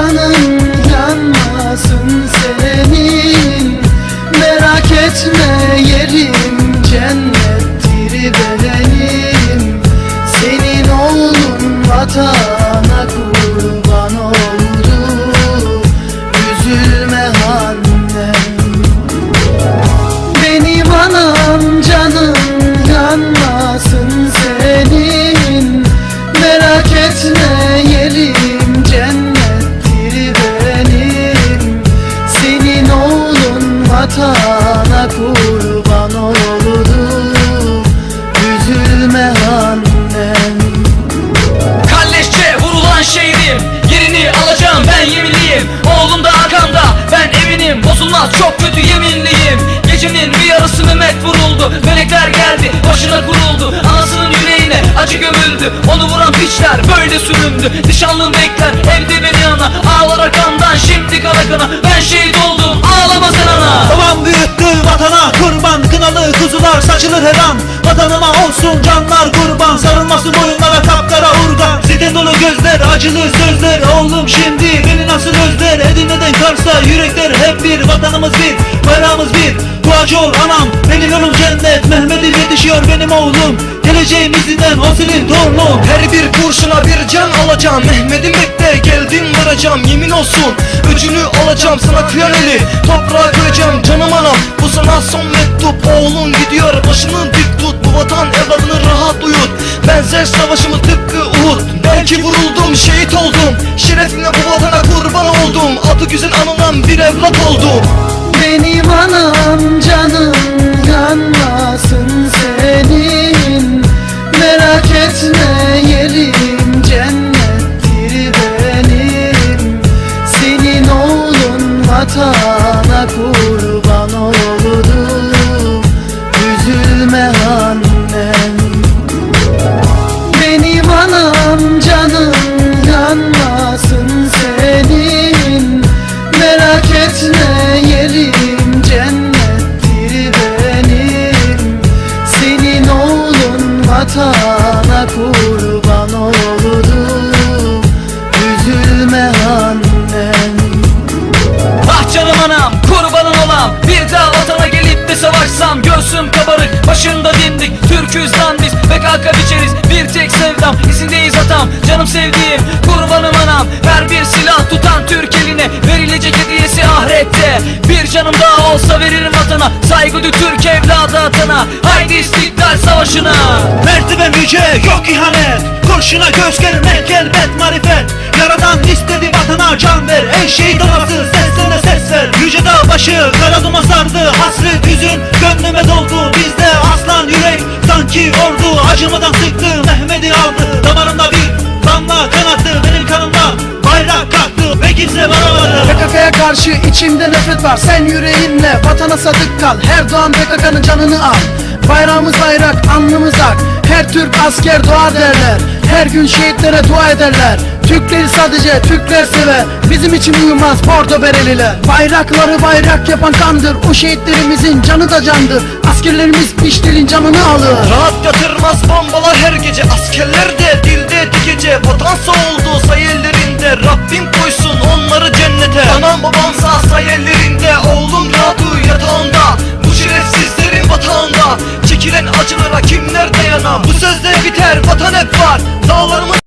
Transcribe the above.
canın yanmasın senin Merak etme yerim cennettir benim Senin oğlun vatana kurban oldu. Üzülme hal Vatana kurban olurum Üzülme annem. Kalleşçe vurulan şehrim Yerini alacağım ben yeminliyim. Oğlum da arkamda ben eminim Bozulmaz çok kötü yeminliyim. Gecenin bir yarısı Mehmet vuruldu. Melekler geldi başına kuruldu. Anasının yüreğine acı gömüldü. Onu vuran piçler böyle süründü. Nişanlım bekler evde beni ana. Ağlar arkamdan şimdi kara kana. Kınalı kuzular saçılır her an. Vatanıma olsun canlar kurban. Sarılmasın boyunlara kapkara urgan Sitem dolu gözler acılı sözler. Oğlum şimdi beni nasıl özler? Edirne'den Kars'a yürekler hep bir. Vatanımız bir bayrağımız bir. Bu acı ol anam. Benim yolum cennet. Mehmet'im yetişiyor benim oğlum Geleceğim izinden o senin Her bir kurşuna bir can alacağım. Mehmet'im bekle geldim varacağım. Yemin olsun öcünü alacağım. Sana kıyan eli toprağa koyacağım Canım anam bu sana son mektup. Oğlun gidiyor başını dik tut. Bu vatan evladını rahat uyut. Benzer savaşımı tıpkı Uhud. Belki vuruldum şehit oldum. Şerefimle bu vatana kurban oldum. Adı güzel anılan bir evlat oldum. Benim anam canım yanmasın senin vatana kurban oldu Üzülme annem biz PKK biçeriz Bir tek sevdam izindeyiz atam. Canım sevdiğim kurbanım anam. Her bir silah tutan Türk eline Verilecek hediyesi ahirette. Bir canım daha olsa veririm vatana. Saygı duy Türk evladı atana Haydi istiklal savaşına. Mertebe yüce yok ihanet. Kurşuna göz germek elbet marifet. Yaradan istedi vatana can ver. Ey şehit anası seslerine ses ver. Yüce dağ başı kara duman sardı. Hasret hüzün gönlüme doldu sanki ordu Acımadan sıktı Mehmet'i aldı. Damarımda bir damla kanattı Benim kanımda bayrak kalktı. Ve kimse varamadı PKK'ya karşı içimde nefret var. Sen yüreğinle vatana sadık kal. Her doğan PKK'nın canını al. Bayrağımız bayrak, alnımız ak. Her Türk asker doğar derler Her gün şehitlere dua ederler. Türkleri sadece Türkler sever Bizim için uyumaz bordo bereliler. Bayrakları bayrak yapan kandır. O şehitlerimizin canı da candır. Askerlerimiz piştirin canını alır. Rahat yatırmaz bombalar her gece. Askerler de